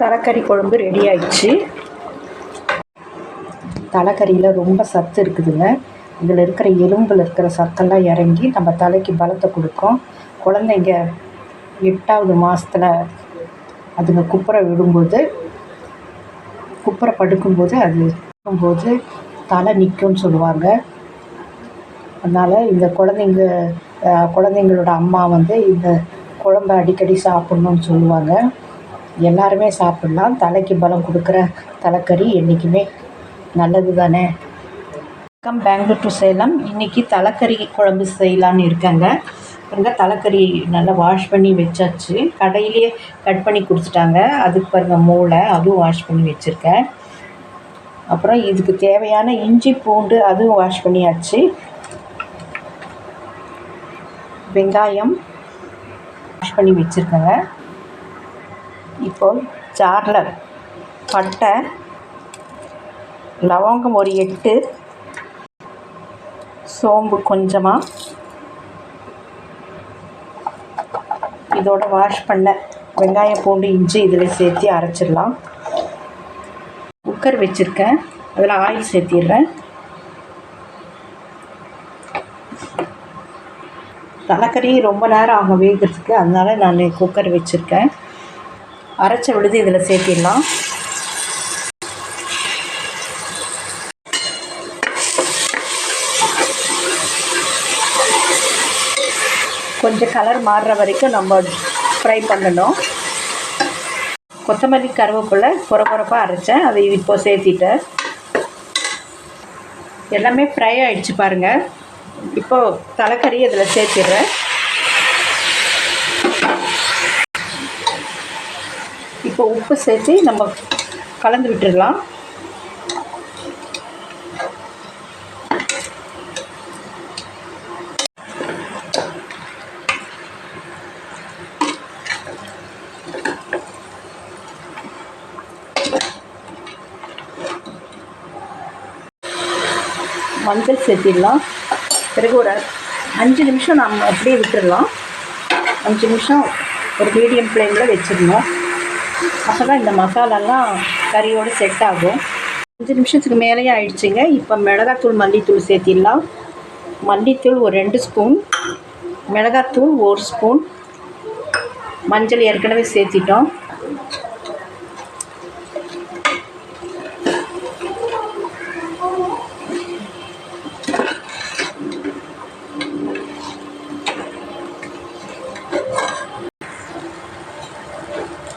தலைக்கறி குழம்பு ரெடி ஆயிடுச்சு. தலைக்கறியில் ரொம்ப சத்து இருக்குதுங்க. இதில் இருக்கிற எலும்பில் இருக்கிற சத்தெல்லாம் இறங்கி நம்ம தலைக்கு பலத்தை கொடுக்கும். குழந்தைங்க எட்டாவது மாதத்துல அதுங்க குப்புற விடும்போது குப்புற படுக்கும்போது அது போது தலை நிற்கும்னு சொல்லுவாங்க. அதனால் இந்த குழந்தைங்க குழந்தைங்களோட அம்மா வந்து இந்த குழம்ப அடிக்கடி சாப்பிட்ணுன்னு சொல்லுவாங்க. எல்லாருமே சாப்பிட்லாம். தலைக்கு பலம் கொடுக்குற தலைக்கறி என்றைக்குமே நல்லது தானே வணக்கம். பெங்களூர் டு சேலம். இன்றைக்கி தலைக்கறி குழம்பு செய்யலான்னு இருக்கேங்க. பாருங்க தலைக்கறி நல்லா வாஷ் பண்ணி வச்சாச்சு. கடையிலேயே கட் பண்ணி கொடுத்துட்டாங்க. அதுக்கு பாருங்கள் மூளை. அதுவும் வாஷ் பண்ணி வச்சுருக்கேன். அப்புறம் இதுக்கு தேவையான இஞ்சி பூண்டு அதுவும் வாஷ் பண்ணியாச்சு. வெங்காயம் வாஷ் பண்ணி வச்சுருக்கேங்க. இப்போ ஜாரில் பட்டை லவங்கம் ஒரு எட்டு சோம்பு கொஞ்சமாக இதோட வாஷ் பண்ண வெங்காயம் பூண்டு இஞ்சி இதில் சேர்த்து அரைச்சிடலாம். குக்கர் வச்சுருக்கேன். அதில் ஆயில் சேர்த்திடுறேன். தலைக்கறி ரொம்ப நேரம் ஆகும் வேகிறதுக்கு அதனால் நான் குக்கர் வச்சுருக்கேன். அரைச்ச விழுது இதில் சேர்த்திடலாம். கொஞ்சம் கலர் மாறுற வரைக்கும் நம்ம ஃப்ரை பண்ணணும். கொத்தமல்லி கருவேப்பிலை குற அரைச்சேன். அதை இப்போ சேர்த்திட்டேன். எல்லாமே ஃப்ரை ஆகிடுச்சு பாருங்கள் இப்போது தலைக்கறி இதில் சேர்த்திடுறேன். இப்போ உப்பு சேர்த்து நம்ம கலந்து விட்டுடலாம். மஞ்சள் சேர்த்திடலாம். பிறகு ஒரு அஞ்சு நிமிஷம் நம்ம அப்படியே விட்டுடலாம். அஞ்சு நிமிஷம் ஒரு மீடியம் ஃப்ளேமில் வச்சிடணும். அப்போ தான் இந்த மசாலாலாம் கறியோடு செட் ஆகும். அஞ்சு நிமிஷத்துக்கு மேலேயே ஆயிடுச்சுங்க. இப்போ மிளகாத்தூள் மல்லித்தூள் சேர்த்திடலாம். மல்லித்தூள் ஒரு ரெண்டு ஸ்பூன். மிளகாத்தூள் ஒரு ஸ்பூன். மஞ்சள் ஏற்கனவே சேர்த்திட்டோம்.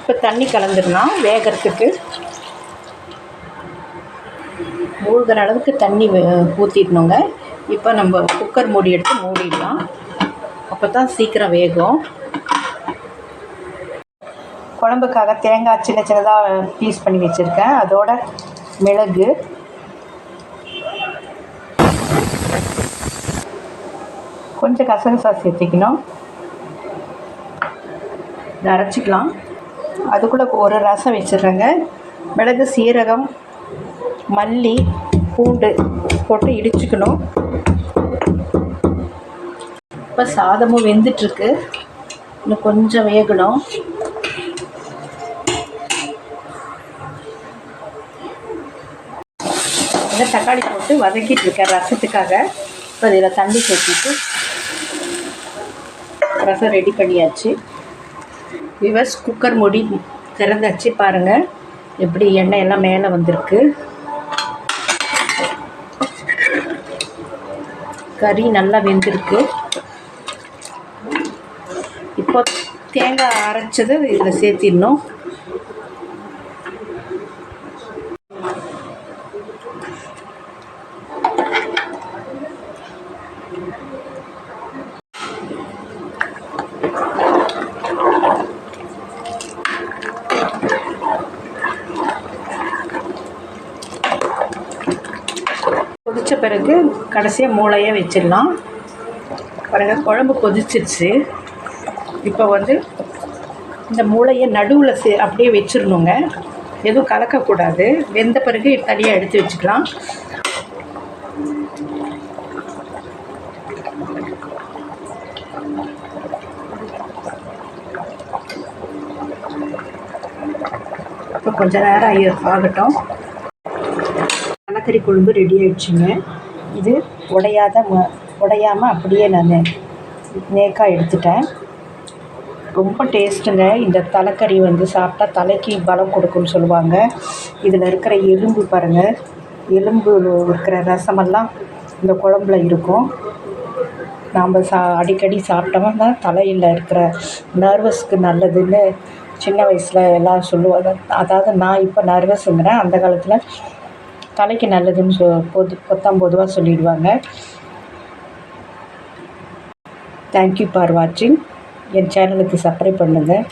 இப்போ தண்ணி கலந்துடலாம் வேகிறதுக்கு. மூழ்கிற அளவுக்கு தண்ணி ஊற்றிடணுங்க இப்போ நம்ம குக்கர் மூடி எடுத்து மூடிடலாம். அப்போ தான் சீக்கிரம் வேகும். குழம்புக்காக தேங்காய் சின்ன சின்னதாக பீஸ் பண்ணி வச்சுருக்கேன். அதோட மிளகு. கொஞ்சம் கசகசா சேர்த்திக்கணும். இதை அரைச்சிக்கலாம். அதுக்குள்ளே ஒரு ரசம் வச்சிடுறேங்க. மிளகு சீரகம் மல்லி பூண்டு போட்டு இடிச்சுக்கணும். இப்போ சாதமும் வெந்துட்டுருக்கு. இன்னும் கொஞ்சம் வேகணும். இந்த தக்காளி போட்டு வதக்கிட்டு இருக்கேன் ரசத்துக்காக. இப்போ இதில் தண்ணி சேர்த்திட்டு ரசம் ரெடி பண்ணியாச்சு. விவஸ் குக்கர் மூடி திறந்தாச்சு பாருங்கள் எப்படி எண்ணெய் எல்லாம் மேலே வந்திருக்கு. கறி நல்லா வெந்திருக்கு. இப்போ தேங்காய் அரைச்சது இதில் சேர்த்திடணும். கொதித்த பிறகு கடைசியாக மூளையே வச்சிடலாம். பிறகு குழம்பு கொதிச்சிருச்சு. இப்போ வந்து இந்த மூளையை நடுவில் சே அப்படியே வச்சிடணுங்க. எதுவும் கலக்கக்கூடாது. வெந்த பிறகு தனியாக எடுத்து வச்சுக்கலாம். இப்போ கொஞ்ச நேரம் ஆகி ஆகட்டும். கத்திரி குழம்பு ரெடி ஆயிடுச்சுங்க. இது உடையாத உடையாமல் அப்படியே நான் நேக்காக எடுத்துட்டேன். ரொம்ப டேஸ்ட்டுங்க இந்த தலைக்கறி வந்து சாப்பிட்டா தலைக்கு பலம் கொடுக்குன்னு சொல்லுவாங்க. இதில் இருக்கிற எலும்பு பாருங்கள் எலும்பு இருக்கிற ரசமெல்லாம் இந்த குழம்புல இருக்கும். நாம் சா அடிக்கடி சாப்பிட்டோம்னா தலையில் இருக்கிற நர்வஸ்க்கு நல்லதுன்னு சின்ன வயசில் எல்லாம் சொல்லுவாங்க. அதாவது நான் இப்போ நர்வஸுங்கிறேன் அந்த காலத்தில் தலைக்கு நல்லதுன்னு சொ பொது பொத்தாம் பொதுவாக சொல்லிடுவாங்க. தேங்க்யூ ஃபார் வாட்சிங் என் சேனலுக்கு சப்ஸ்கிரைப் பண்ணுங்கள்